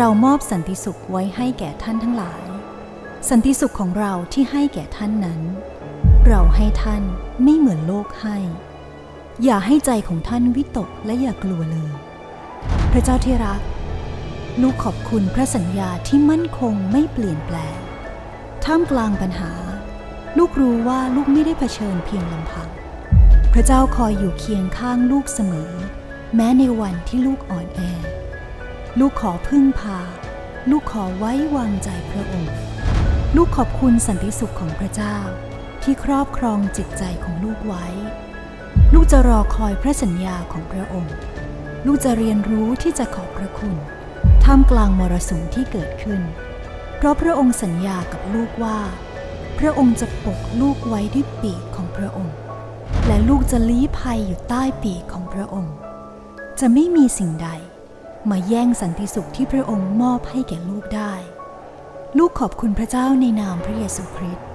เรามอบสันติสุขไว้ให้แก่ท่านทั้งหลาย สันติสุขของเราที่ให้แก่ท่านนั้น เราให้ท่านไม่เหมือนโลกให้ อย่าให้ใจของท่านวิตกและอย่ากลัวเลย พระเจ้าที่รัก ลูกขอบคุณพระสัญญาที่มั่นคงไม่เปลี่ยนแปลง ท่ามกลางปัญหา ลูกรู้ว่าลูกไม่ได้เผชิญเพียงลำพัง พระเจ้าคอยอยู่เคียงข้างลูกเสมอ แม้ในวันที่ลูกอ่อนแอ ลูกขอพึ่งพา ลูกขอไว้วางใจพระองค์ ลูกขอบคุณสันติสุขของพระเจ้า ที่ครอบครองจิตใจของลูกไว้ ลูกจะรอคอยพระสัญญาของพระองค์ ลูกจะเรียนรู้ที่จะขอบพระคุณท่ามกลางมรสุมที่เกิดขึ้น เพราะพระองค์สัญญากับลูกว่า พระองค์จะปกลูกไว้ด้วยปีกของพระองค์ และลูกจะลี้ภัยอยู่ใต้ปีกของพระองค์ จะไม่มีสิ่งใด มาแย่งสันติสุขที่พระองค์มอบให้แก่ลูกได้ ลูกขอบคุณพระเจ้าในนามพระเยซูคริสต์